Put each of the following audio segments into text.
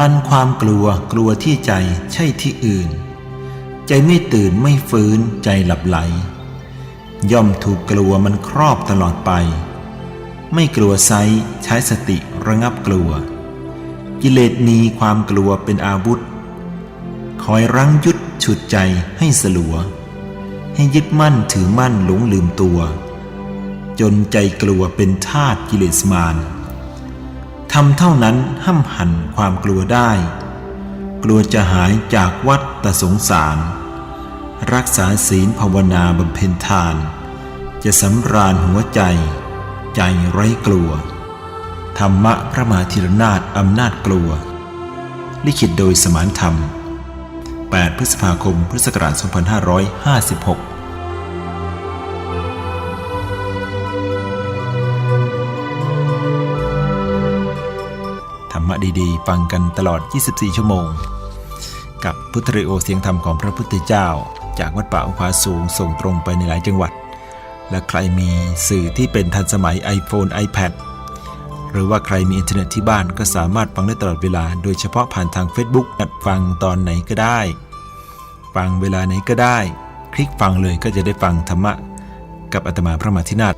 อันความกลัวกลัวที่ใจใช่ที่อื่น ใจไม่ตื่นไม่ฟื้นใจหลับไหล ย่อมถูกกลัวมันครอบตลอดไป ไม่กลัวไซใช้สติระงับกลัว กิเลสมีความกลัวเป็นอาวุธ คอยรั้งยุดฉุดใจให้สลัว ให้ยึดมั่นถือมั่นหลงลืมตัว จนใจกลัวเป็นทาตกิเลสมารทำเท่านั้นห้ำหันความกลัวได้ กลัวจะหายจากวัฏตสงสาร รักษาศีลภาวนาบำเพ็ญทาน จะสำราญหัวใจ ใจไร้กลัว ธรรมะพระมหาธีรนาถอำนาจกลัว ลิขิตโดยสมานธรรม 8 พฤษภาคม พุทธศักราช 2556ธรรมะดีๆ ฟังกันตลอด 24 ชั่วโมง กับพุทธเรโอเสียงธรรมของพระพุทธเจ้า จากวัดป่าอุภาสูงส่งตรงไปในหลายจังหวัด และใครมีสื่อที่เป็นทันสมัย iPhone iPad หรือว่าใครมีอินเทอร์เน็ตที่บ้านก็สามารถฟังได้ตลอดเวลา โดยเฉพาะผ่านทาง Facebook อัดฟังตอนไหนก็ได้ ฟังเวลาไหนก็ได้ คลิกฟังเลยก็จะได้ฟังธรรมะ กับอาตมาพระมหาธินาถ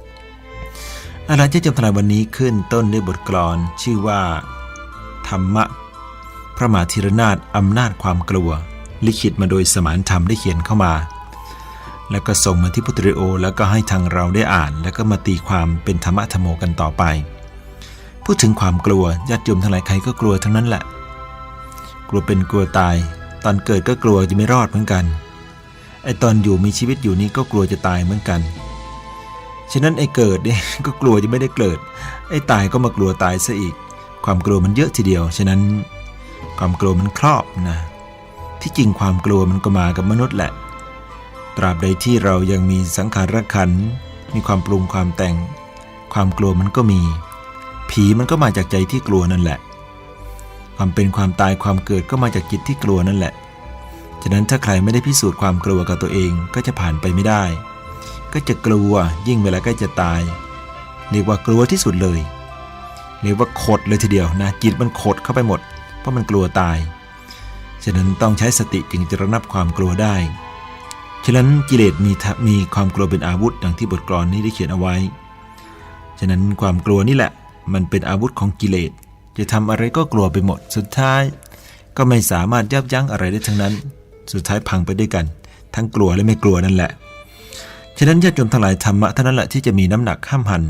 อาจารย์จ้าจำทลายวันนี้ขึ้นต้นด้วยบทกลอนชื่อว่า ธรรมะ พระมหาธีรนาถอำนาจความกลัว ลิขิตมาโดยสมานธรรมได้เขียนเข้ามา แล้วก็ส่งมาที่พุทธเรโอ แล้วก็ให้ทางเราได้อ่าน แล้วก็มาตีความเป็นธรรมะธรรมโมกันต่อไป พูดถึงความกลัวญาติโยมทั้งหลายใครก็กลัวทั้งนั้นแหละ กลัวเป็นกลัวตาย ตอนเกิดก็กลัวจะไม่รอดเหมือนกัน ไอตอนอยู่มีชีวิตอยู่นี้ก็กลัวจะตายเหมือนกัน ฉะนั้นไอเกิดเนี่ยก็กลัวจะไม่ได้เกิด ไอตายก็มากลัวตายซะอีก ความกลัวมันเยอะทีเดียว ฉะนั้นความกลัวมันครอบนะ ที่จริงความกลัวมันก็มากับมนุษย์แหละ ตราบใดที่เรายังมีสังขารขัน มีความปรุงความแต่ง ความกลัวมันก็มี ผีมันก็มาจากใจที่กลัวนั่นแหละ ความเป็นความตายความเกิดก็มาจากจิตที่กลัวนั่นแหละ ฉะนั้นถ้าใครไม่ได้พิสูจน์ความกลัวกับตัวเองก็จะผ่านไปไม่ได้ ก็จะกลัวยิ่งเวลาใกล้จะตาย เรียกว่ากลัวที่สุดเลย เรียกว่าขดเลยทีเดียวนะจิตมันขดเข้าไปหมด เพราะมันกลัวตาย ฉะนั้นต้องใช้สติจึงจะระงับความกลัวได้ ฉะนั้นกิเลสมีมีความกลัวเป็นอาวุธดังที่บทกลอนนี้ได้เขียนเอาไว้ ฉะนั้นความกลัวนี่แหละ มันเป็นอาวุธของกิเลส จะทำอะไรก็กลัวไปหมด สุดท้าย ก็ไม่สามารถยับยั้งอะไรได้ทั้งนั้น สุดท้ายพังไปด้วยกัน ทั้งกลัวและไม่กลัวนั่นแหละฉะนั้นญาติโยมทั้งหลายธรรมะเท่านั้นแหละที่จะมีน้ำหนักข้ามหัน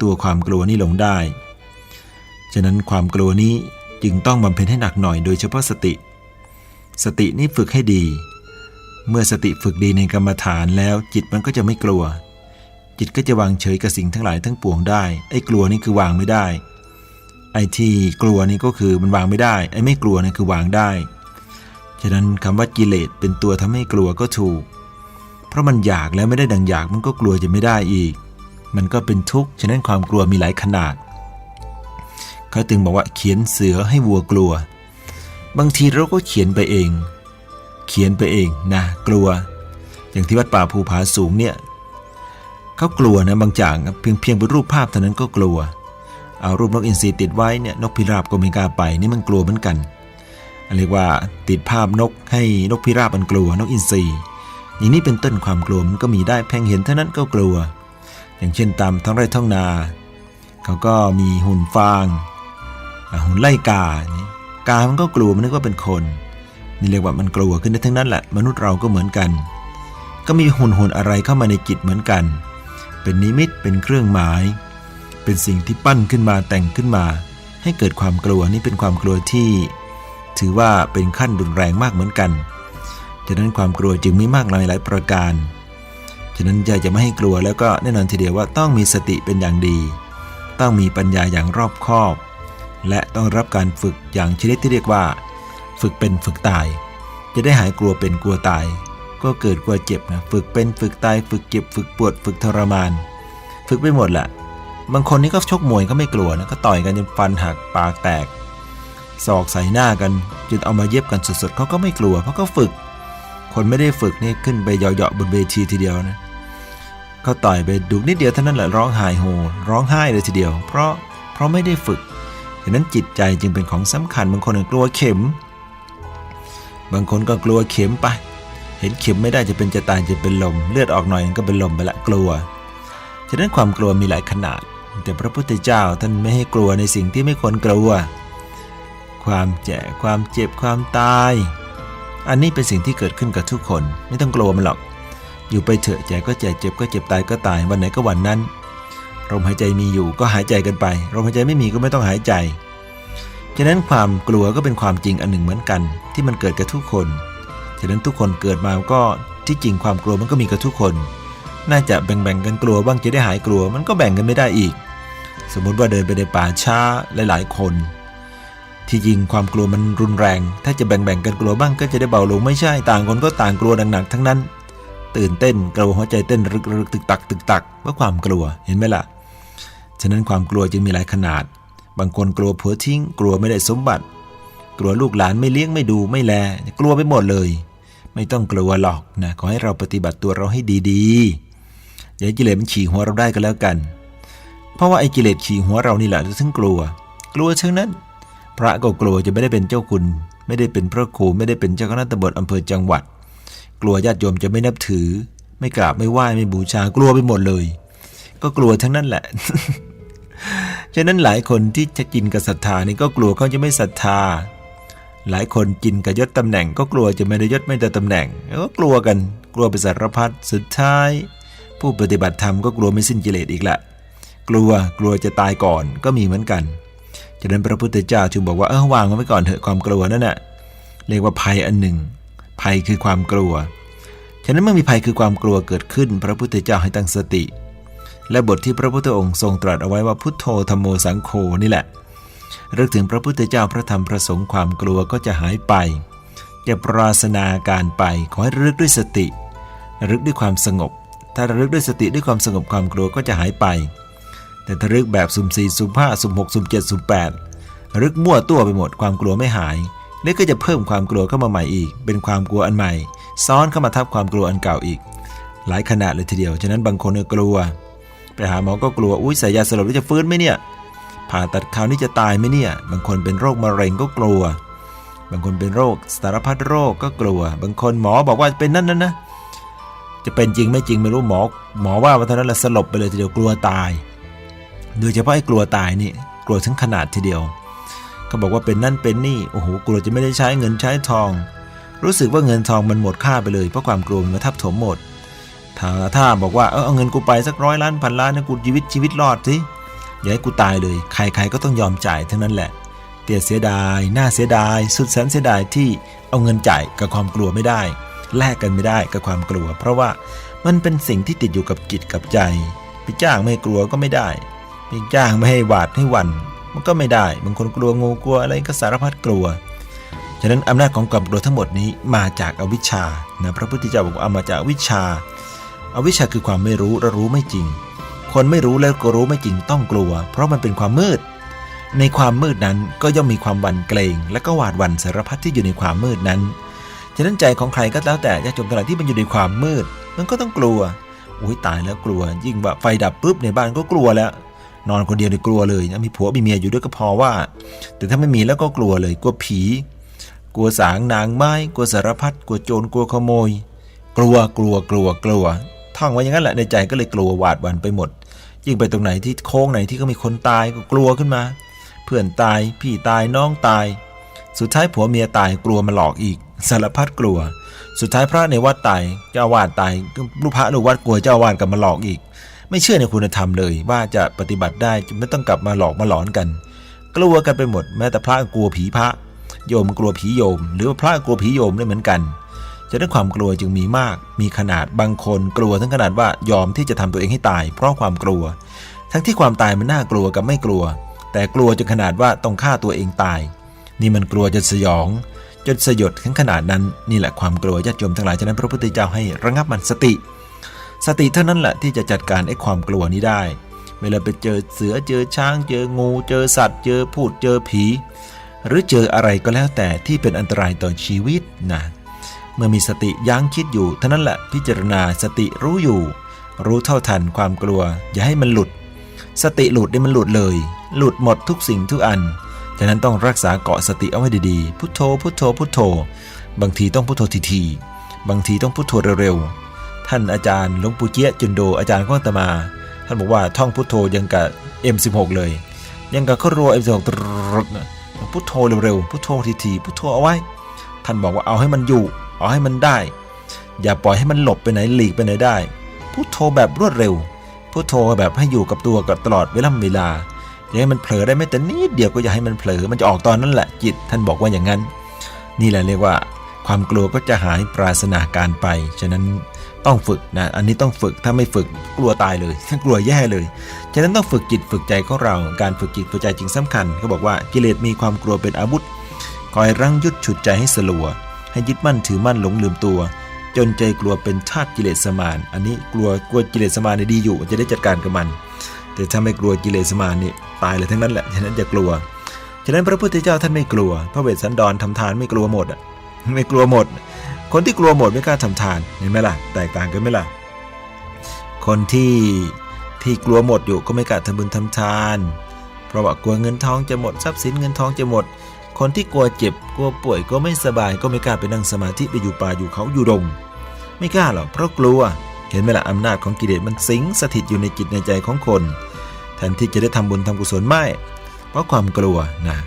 ตัวความกลัวนี้ลงได้ ฉะนั้นความกลัวนี้จึงต้องบำเพ็ญให้หนักหน่อยโดยเฉพาะสติ สตินี้ฝึกให้ดี เมื่อสติฝึกดีในกรรมฐานแล้วจิตมันก็จะไม่กลัว จิตก็จะวางเฉยกับสิ่งทั้งหลายทั้งปวงได้ ไอ้กลัวนี่คือวางไม่ได้ ไอ้ที่กลัวนี่ก็คือมันวางไม่ได้ ไอ้ไม่กลัวนี่คือวางได้ ฉะนั้นคำว่ากิเลสเป็นตัวทำให้กลัวก็ถูก เพราะมันอยากแล้วไม่ได้ดังอยากมันก็กลัวจะไม่ได้อีก มันก็เป็นทุกข์ฉะนั้นความกลัวมีหลายขนาด เขาจึงบอกว่าเขียนเสือให้วัวกลัว บางทีเราก็เขียนไปเอง เขียนไปเองนะกลัว อย่างที่วัดป่าภูผาสูงเนี่ยเขากลัวนะบางอย่างเพียงเพียงเป็นรูปภาพเท่านั้นก็กลัว เอารูปนกอินทรีติดไว้เนี่ยนกพิราบก็ไม่กล้าไปนี่มันกลัวเหมือนกันเรียกว่าติดภาพนกให้นกพิราบมันกลัวนกอินทรีอย่างนี้เป็นต้นความกลัวมันก็มีได้เพียงเห็นเท่านั้นก็กลัว อย่างเช่นตามท้องไร่ท้องนา เขาก็มีหุ่นฟางหุ่นไล่กานี่กามันก็กลัวมันนึกว่าเป็นคนนี่เรียกว่ามันกลัวขึ้นได้ทั้งนั้นแหละมนุษย์เราก็เหมือนกัน ก็มีหุ่นหุ่นอะไรเข้ามาในจิตเหมือนกัน เป็นนิมิตเป็นเครื่องหมาย เป็นสิ่งที่ปั้นขึ้นมาแต่งขึ้นมา ให้เกิดความกลัวนี่เป็นความกลัวที่ ถือว่าเป็นขั้นรุนแรงมากเหมือนกันฉะนั้นความกลัวจึงมีมากมายหลายประการ ฉะนั้นอยากจะไม่ให้กลัวแล้วก็แน่นอนทีเดียวว่าต้องมีสติเป็นอย่างดี ต้องมีปัญญาอย่างรอบคอบ และต้องรับการฝึกอย่างชนิดที่เรียกว่า ฝึกเป็นฝึกตาย จะได้หายกลัวเป็นกลัวตาย ก็เกิดกลัวเจ็บนะ ฝึกเป็นฝึกตาย ฝึกเจ็บ ฝึกปวด ฝึกทรมาน ฝึกไปหมดแหละ บางคนนี่ก็ชกมวยก็ไม่กลัวนะก็ต่อยกันจนฟันหักปากแตกศอกใส่หน้ากันจนเอามาเย็บกันสดๆเขาก็ไม่กลัวเพราะก็ฝึก คนไม่ได้ฝึกนี่ขึ้นไปเหยาะๆบนเวทีทีเดียวนะเขาต่อยไปดุนิดเดียวเท่านั้นแหละร้องไห้โฮร้องไห้เลยทีเดียว เพราะเพราะไม่ได้ฝึกฉะนั้นจิตใจจึงเป็นของสำคัญบางคนกลัวเข็ม บางคนก็กลัวเข็มไป เห็นเข็มไม่ได้จะเป็นจะตายจะเป็นลม เลือดออกหน่อยก็เป็นลมไปละกลัวฉะนั้นความกลัวมีหลายขนาด แต่พระพุทธเจ้าท่านไม่ให้กลัวในสิ่งที่ไม่ควรกลัว ความแจ่ความเจ็บความตาย อันนี้เป็นสิ่งที่เกิดขึ้นกับทุกคนไม่ต้องกลัวมันหรอก อยู่ไปเถอะแจ่ก็แจ่เจ็บก็เจ็บตายก็ตายวันไหนก็วันนั้นลมหายใจมีอยู่ก็หายใจกันไปลมหายใจไม่มีก็ไม่ต้องหายใจ ฉะนั้นความกลัวก็เป็นความจริงอันหนึ่งเหมือนกัน ที่มันเกิดกับทุกคน ฉะนั้นทุกคนเกิดมาก็ที่จริงความกลัวมันก็มีกับทุกคน น่าจะแบ่งๆกันกลัวบ้างจะได้หายกลัว มันก็แบ่งกันไม่ได้อีก สมมุติว่าเดินไปในป่าช้าหลายๆคน ที่จริงความกลัวมันรุนแรง ถ้าจะแบ่งๆกันกลัวบ้างก็จะได้เบาลงไม่ใช่ ต่างคนก็ต่างกลัวหนักๆทั้งนั้น ตื่นเต้นกลัวหัวใจเต้นรึกๆตึกตักตึกตักเพราะความกลัวเห็นไหมล่ะ ฉะนั้นความกลัวจึงมีหลายขนาด บางคนกลัวผัวทิ้ง กลัวไม่ได้สมบัติ กลัวลูกหลานไม่เลี้ยงไม่ดูไม่แล กลัวไปหมดเลยไม่ต้องกลัวหรอกนะ ขอให้เราปฏิบัติตัวเราให้ดี ๆ อย่าให้กิเลสมันขี่หัวเราได้ก็แล้วกัน เพราะว่าไอ้กิเลสขี่หัวเรานี่แหละถึงกลัว กลัวเช่นนั้น พระก็กลัวจะไม่ได้เป็นเจ้าคุณ ไม่ได้เป็นพระครูไม่ได้เป็นเจ้าคณะตำบลอำเภอจังหวัด กลัวญาติโยมจะไม่นับถือ ไม่กราบไม่ไหว้ไม่บูชากลัวไปหมดเลย ก็กลัวทั้งนั้นแหละฉะนั้นหลายคนที่จะกินกับศรัทธานี่ก็กลัวเขาจะไม่ศรัทธา หลายคนกินกับยศตำแหน่ง ก็กลัวจะไม่ได้ยศไม่ได้ตำแหน่งก็กลัวกัน กลัวไปสารพัดสุดท้าย ผู้ปฏิบัติธรรมก็กลัวไม่สิ้นกิเลสอีกละ กลัวกลัวจะตายก่อนก็มีเหมือนกันฉะนั้นพระพุทธเจ้าจึงบอกว่าเออวางมันไว้ก่อนเถอะความกลัวนั่นน่ะเรียกว่าภัยอันหนึ่ง ภัยคือความกลัว ฉะนั้นเมื่อมีภัยคือความกลัวเกิดขึ้น พระพุทธเจ้าให้ตั้งสติ และบทที่พระพุทธองค์ทรงตรัสเอาไว้ว่าพุทโธธรรมโมสังโฆนี่แหละเรึกถึงพระพุทธเจ้าพระธรรมพระสงฆ์ความกลัวก็จะหายไป จะปราศนาการไปขอให้ระลึกด้วยสติระลึกด้วยความสงบ ถ้าระลึกด้วยสติด้วยความสงบความกลัวก็จะหายไป แต่ถ้ารึกแบบสุ่มสี่สุ่มห้าสุ่มหกสุ่มเจ็ดสุ่มแปดรึกมั่วตัวไปหมดความกลัวไม่หายนี่ก็จะเพิ่มความกลัวเข้ามาใหม่อีก เป็นความกลัวอันใหม่ ซ้อนเข้ามาทับความกลัวอันเก่าอีก หลายขนาดเลยทีเดียว ฉะนั้นบางคนก็กลัว ไปหาหมอก็กลัว อุ้ยใส่ยาสลบแล้วจะฟื้นไหมเนี่ย ผ่าตัดคราวนี้จะตายไหมเนี่ย บางคนเป็นโรคมะเร็งก็กลัว บางคนเป็นโรคสารพัดโรคก็กลัว บางคนหมอบอกว่าเป็นนั่นนั่นนะ จะเป็นจริงไม่จริงไม่รู้หมอ หมอว่าว่าเท่านั้นแหละสลบไปเลยทีเดียวกลัวตาย โดยเฉพาะไอ้กลัวตายนี่กลัวถึงขนาดทีเดียวเขาบอกว่าเป็นนั่นเป็นนี่โอ้โหกลัวจะไม่ได้ใช้เงินใช้ทอง รู้สึกว่าเงินทองมันหมดค่าไปเลยเพราะความกลัวมันทับถมหมดถ้าถ้าบอกว่าเออเอาเงินกูไปสักร้อยล้านพันล้านนะกูชีวิตชีวิตรอดสิอย่าให้กูตายเลย ใครๆก็ต้องยอมจ่ายทั้งนั้นแหละเตียเสียดาย น่าเสียดาย สุดแสนเสียดายที่เอาเงินจ่ายกับความกลัวไม่ได้ แลกกันไม่ได้กับความกลัว เพราะว่ามันเป็นสิ่งที่ติดอยู่กับจิตกับใจไปจ้างไม่กลัวก็ไม่ได้ไปจ้างไม่ให้หวาดให้วัน มันก็ไม่ได้บางคนกลัวงูกลัวอะไรก็สารพัดกลัวฉะนั้นอำนาจของความกลัวทั้งหมดนี้มาจากอวิชชานะพระพุทธเจ้าบอกว่าเอมาจากอวิชชาอวิชชาคือความไม่รู้และรู้ไม่จริง คนไม่รู้แล้วก็รู้ไม่จริงต้องกลัว เพราะมันเป็นความมืด ในความมืดนั้นก็ย่อมมีความหวั่นเกรง และก็หวาดหวั่นสารพัดที่อยู่ในความมืดนั้น ฉะนั้นใจของใครก็แล้วแต่จะจมตลาดที่มันอยู่ในความมืด มันก็ต้องกลัวอุ้ยตายแล้วกลัว ยิ่งแบบไฟดับปุ๊บในบ้านก็กลัวแล้ว นอนคนเดียวเนี่ยกลัวเลยนะมีผัวมีเมียอยู่ด้วยก็พอว่า แต่ถ้าไม่มีแล้วก็กลัวเลยกลัวผี กลัวสางนางไม้ กลัวสารพัดกลัวโจรกลัวขโมย กลัวกลัวกลัวกลัวท่องไว้อย่างนั้นแหละในใจก็เลยกลัวหวาดหวั่นไปหมด ยิ่งไปตรงไหนที่โค้งไหนที่ก็มีคนตายก็กลัวขึ้นมา เพื่อนตายพี่ตายน้องตาย สุดท้ายผัวเมียตายกลัวมาหลอกอีก สารพัดกลัว สุดท้ายพระในวัดตายเจ้าวาสตายลูกพระในวัดกลัวเจ้าวาสกลับมาหลอกอีก ไม่เชื่อในคุณธรรมเลย ว่าจะปฏิบัติได้จะไม่ต้องกลับมาหลอกมาหลอนกัน กลัวกันไปหมด แม้แต่พระกลัวผีพระ โยมกลัวผีโยม หรือพระกลัวผีโยมได้เหมือนกันฉะนั้นความกลัวจึงมีมาก มีขนาดบางคนกลัวทั้งขนาดว่ายอมที่จะทำตัวเองให้ตาย เพราะความกลัว ทั้งที่ความตายมันน่ากลัวกับไม่กลัว แต่กลัวจนขนาดว่าต้องฆ่าตัวเองตาย นี่มันกลัวจนสยอง จนสยดถึงขนาดนั้นนี่แหละความกลัวญาติโยมทั้งหลายฉะนั้นพระพุทธเจ้าให้ระงับมันสติ สติเท่านั้นแหละที่จะจัดการไอ้ความกลัวนี้ได้ เวลาไปเจอเสือเจอช้างเจองูเจอสัตว์ เจอพูดเจอผี หรือเจออะไรก็แล้วแต่ที่เป็นอันตรายต่อชีวิตนะเมื่อมีสติยั้งคิดอยู่เท่านั้นแหละพิจารณาสติรู้อยู่ รู้เท่าทันความกลัว อย่าให้มันหลุด สติหลุดได้มันหลุดเลย หลุดหมดทุกสิ่งทุกอัน ฉะนั้นต้องรักษาเกาะสติเอาไว้ดีๆ พุทโธ พุทโธ พุทโธ บางทีต้องพุทโธทีๆ บางทีต้องพุทโธเร็วๆ ท่านอาจารย์หลวงปู่เจี๊ยะจุนโดอาจารย์ของอาตมา ท่านบอกว่าท่องพุทโธยังกับ M16 เลย ยังกับเขารัว M16 ตรึดนะพุทโธเร็วๆ พุทโธทีๆ พุทโธเอาไว้ ท่านบอกว่าเอาให้มันอยู่ เอาให้มันได้ อย่าปล่อยให้มันหลบไปไหนหลีกไปไหนได้ พุทโธแบบรวดเร็ว พุทโธแบบให้อยู่กับตัวกับตลอดเวลาเวลา อย่าให้มันเผลอได้แม้แต่นิดเดียวก็อย่าให้มันเผลอมันจะออกตอนนั้นแหละจิต ท่านบอกว่าอย่างนั้น นี่แหละเรียกว่า ความกลัวก็จะหายปราศนาการไป ฉะนั้นต้องฝึกนะ อันนี้ต้องฝึก ถ้าไม่ฝึกกลัวตายเลยถ้ากลัวแย่เลย ฉะนั้นต้องฝึกจิตฝึกใจของเรา การฝึกจิตฝึกใจจึงสำคัญเขาบอกว่ากิเลสมีความกลัวเป็นอาวุธ คอยรั้งยุดฉุดใจให้สลัว ให้ยึดมั่นถือมั่นหลงลืมตัว จนใจกลัวเป็นทาสกิเลสมาน อันนี้กลัวกลัวกิเลสมานเนี่ยดีอยู่ จะได้จัดการกับมัน แต่ถ้าไม่กลัวกิเลสมานนี่ ตายเลยทั้งนั้นแหละ ฉะนั้นอย่ากลัว ฉะนั้นพระพุทธเจ้าท่านไม่กลัว พระเวสสันดรทำทานไม่กลัวหมดอะ ไม่กลัวหมด คนที่กลัวหมดไม่กล้าทำทาน เห็นไหมล่ะ แตกต่างกันไหมล่ะ คนที่ที่กลัวหมดอยู่ก็ไม่กล้าทำบุญทำทาน เพราะว่ากลัวเงินทองจะหมดทรัพย์สินเงินทองจะหมด คนที่กลัวเจ็บ กลัวป่วยก็ไม่สบาย ก็ไม่กล้าไปนั่งสมาธิไปอยู่ป่าอยู่เขาอยู่ดง ไม่กล้าหรอกเพราะกลัว เห็นไหมล่ะอำนาจของกิเลสมันสิงสถิตอยู่ในจิตในใจของคน แทนที่จะได้ทำบุญทำกุศลไม่ เพราะความกลัวนะ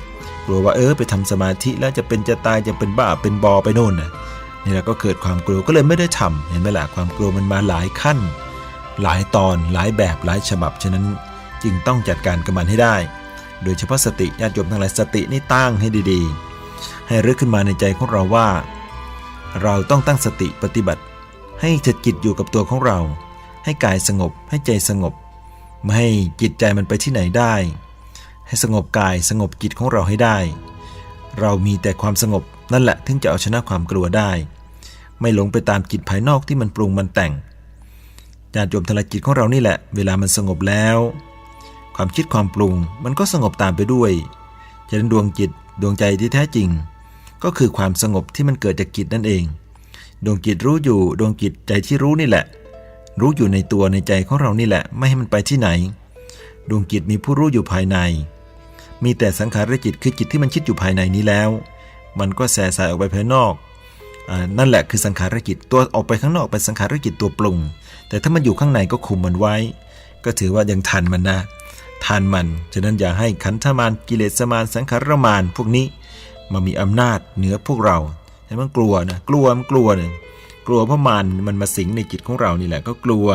กลัวว่าเออไปทำสมาธิแล้วจะเป็นจะตายจะเป็นบ้าเป็นบอไปโน่นนะนี่แหละก็เกิดความกลัวก็เลยไม่ได้ทำเห็นไหมล่ะความกลัวมันมาหลายขั้น หลายตอนหลายแบบหลายฉบับฉะนั้นจึงต้องจัดการกับมันให้ได้ โดยเฉพาะสติญาติโยมทั้งหลายสตินี่ตั้งให้ดีๆ ให้รึกขึ้นมาในใจของเราว่า เราต้องตั้งสติปฏิบัติ ให้จิตจิตอยู่กับตัวของเรา ให้กายสงบให้ใจสงบ ไม่ให้จิตใจมันไปที่ไหนได้ ให้สงบกายสงบจิตของเราให้ได้ เรามีแต่ความสงบนั่นแหละถึงจะเอาชนะความกลัวได้ ไม่หลงไปตามจิตภายนอกที่มันปรุงมันแต่งญาติโยมทลายจิตของเรานี่แหละ เวลามันสงบแล้ว ความคิดความปรุงมันก็สงบตามไปด้วยฉะนั้นดวงจิตดวงใจที่แท้จริง ก็คือความสงบที่มันเกิดจากจิตนั่นเอง ดวงจิตรู้อยู่ดวงจิตใจที่รู้นี่แหละ รู้อยู่ในตัวในใจของเรานี่แหละ ไม่ให้มันไปที่ไหน ดวงจิตมีผู้รู้อยู่ภายใน มีแต่สังขารจิตคือจิตที่มันคิดอยู่ภายในนี้แล้ว มันก็แส่สายออกไปภายนอกอนั่นแหละคือสังขารจิตตัวออกไปข้างนอกเป็นสังขารจิตตัวปรุง แต่ถ้ามันอยู่ข้างในก็คุมมันไว้ ก็ถือว่ายังทันมันนะทันมัน ฉะนั้นอย่าให้ขันธมารกิเลสมารสังขารมารพวกนี้มามีอำนาจเหนือพวกเราให้มันกลัวนะ กลัวมันกลัวเนี่ย กลัวเพราะมารมันมาสิงในจิตของเรานี่แหละก็กลัว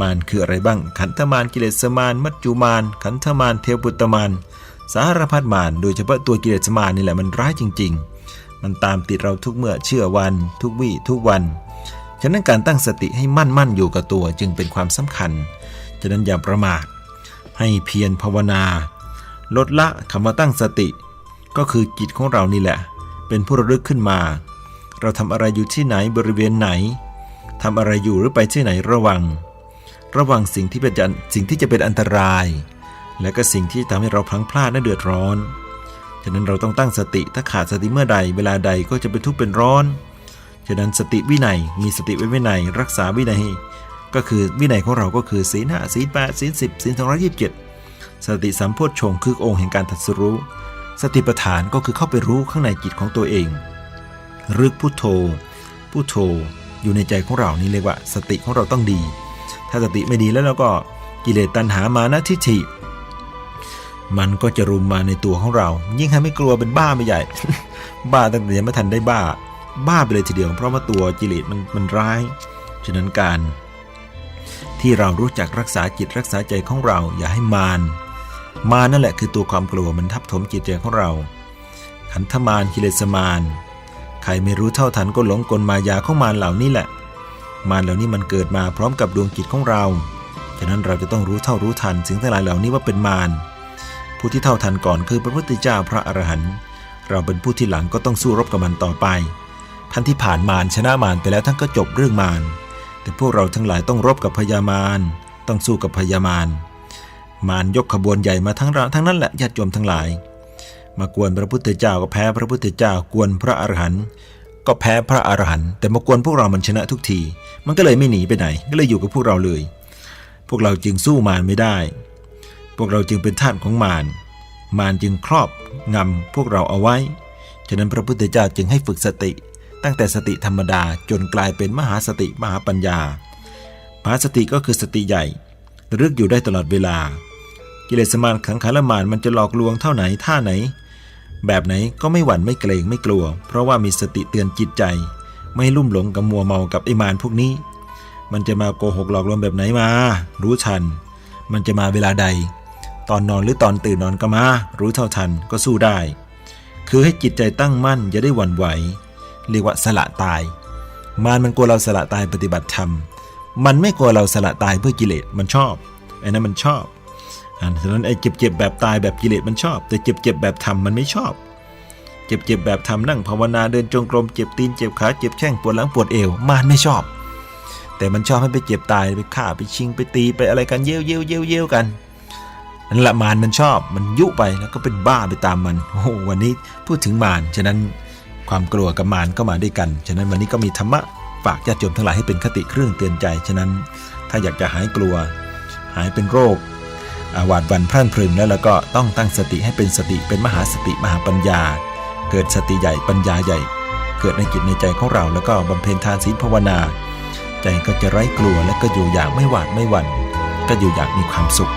มารคืออะไรบ้าง ขันธมารกิเลสมารมัจจุมารขันธมารเทวปุตตมารสารพัดมารโดยเฉพาะตัวกิเลสมารนี่แหละมันร้ายจริง ๆ มันตามติดเราทุกเมื่อเชื่อวัน ทุกวี่ทุกวัน ฉะนั้นการตั้งสติให้มั่นมั่นอยู่กับตัวจึงเป็นความสำคัญ ฉะนั้นอย่าประมาท ให้เพียรภาวนา ลดละคำว่าตั้งสติ ก็คือจิตของเรานี่แหละ เป็นผู้ระลึกขึ้นมา เราทำอะไรอยู่ที่ไหนบริเวณไหนทำอะไรอยู่หรือไปที่ไหนระวัง ระวังสิ่งที่เป็นสิ่งที่จะเป็นอันตราย และก็สิ่งที่ทำให้เราพลังพลาดและเดือดร้อนฉะนั้นเราต้องตั้งสติถ้าขาดสติเมื่อใดเวลาใดก็จะเป็นทุกข์เป็นร้อนฉะนั้นสติวินัยมีสติไว้วินัยรักษาวินัย ก็คือวินัยของเราก็คือศีลห้าศีลแปดศีลสิบศีลสองร้อยยี่สิบเจ็ดสติสัมโพชฌงค์คือองค์แห่งการตรัสรู้สติปัฏฐานก็คือเข้าไปรู้ข้างในจิตของตัวเอง รึกพุทโธพุทโธอยู่ในใจของเรานี่เรียกว่า สติของเราต้องดี ถ้าสติไม่ดีแล้วเราก็กิเลสตัณหามานะทิฏฐิมันก็จะรุมมาในตัวของเรา ยิ่งให้ไม่กลัวเป็นบ้าไม่ใหญ่ บ้าตั้งแต่ยังไม่ทันได้บ้า บ้าไปเลยทีเดียวเพราะว่าตัวกิเลสมันมันร้าย ฉะนั้นการ ที่เรารู้จักรักษาจิตรักษาใจของเรา อย่าให้มารมานั่นแหละคือตัวความกลัวมันทับถมจิตใจของเราขันธมารกิเลสมาร ใครไม่รู้เท่าทันก็หลงกลมายาของมารเหล่านี้แหละ มารเหล่านี้มันเกิดมาพร้อมกับดวงจิตของเราฉะนั้นเราจะต้องรู้เท่ารู้ทันสิ่งทั้งหลายเหล่านี้ว่าเป็นมารผู้ที่เท่าทันก่อนคือพระพุทธเจ้าพระอรหันต์เราเป็นผู้ที่หลังก็ต้องสู้รบกับมันต่อไป ท่านที่ผ่านมารชนะมารไปแล้วท่านก็จบเรื่องมารแต่พวกเราทั้งหลายต้องรบกับพญามารต้องสู้กับพญามารมารยกขบวนใหญ่มาทั้งเราทั้งนั้นแหละญาติโยมทั้งหลาย มากวนพระพุทธเจ้าก็แพ้พระพุทธเจ้ากวนพระอรหันต์ก็แพ้พระอรหันต์แต่มากวนพวกเรามันชนะทุกที มันก็เลยไม่หนีไปไหน ก็เลยอยู่กับพวกเราเลย พวกเราจึงสู้มารไม่ได้ พวกเราจึงเป็นทาสของมารมารจึงครอบงำพวกเราเอาไว้ ฉะนั้นพระพุทธเจ้าจึงให้ฝึกสติ ตั้งแต่สติธรรมดาจนกลายเป็นมหาสติมหาปัญญามหาสติก็คือสติใหญ่ระลึกอยู่ได้ตลอดเวลา กิเลสมารขังขารมารมันจะหลอกลวงเท่าไหนท่าไหน แบบไหนก็ไม่หวั่นไม่เกรงไม่กลัว เพราะว่ามีสติเตือนจิตใจ ไม่ลุ่มหลงกับมัวเมากับไอมารพวกนี้ มันจะมาโกหกหลอกลวงแบบไหนมา รู้ทัน มันจะมาเวลาใด ตอนนอนหรือตอนตื่นนอนก็มา รู้เท่าทันก็สู้ได้ คือให้จิตใจตั้งมั่นอย่าได้หวั่นไหว เรียกว่าสละตาย มารมันกลัวเราสละตายปฏิบัติธรรม มันไม่กลัวเราสละตายเพื่อกิเลสมันชอบไอ้นั้นมันชอบ อ่าฉะนั้นไอ้เจ็บๆแบบตายแบบกิเลสมันชอบ แต่เจ็บๆแบบธรรมมันไม่ชอบ เจ็บๆแบบทำนั่งภาวนาเดินจงกรมเจ็บตีนเจ็บขาเจ็บแข้งปวดหลังปวดเอวมารไม่ชอบ แต่มันชอบให้ไปเจ็บตายไปฆ่าไปชิงไปตีไปอะไรกันเย้ยวเย้ยวเย้ยวเย้ยวกันนั่นละมารมันชอบมันยุไปแล้วก็เป็นบ้าไปตามมันโอ้โหวันนี้พูดถึงมารฉะนั้นความกลัวกับมารก็มาด้วยกันฉะนั้นวันนี้ก็มีธรรมะฝากญาติโยมทั้งหลายให้เป็นคติเครื่องเตือนใจ ฉะนั้นถ้าอยากจะหายกลัว หายเป็นโรค หวาดวันพรั่นพรึงแล้วแล้วก็ต้องตั้งสติให้เป็นสติเป็นมหาสติมหาปัญญา เกิดสติใหญ่ปัญญาใหญ่ เกิดในจิตในใจของเราแล้วก็บำเพ็ญทานศีลภาวนา ใจก็จะไร้กลัวและก็อยู่อย่างไม่หวาดไม่หวัน่นก็อยู่อย่างมีความสุข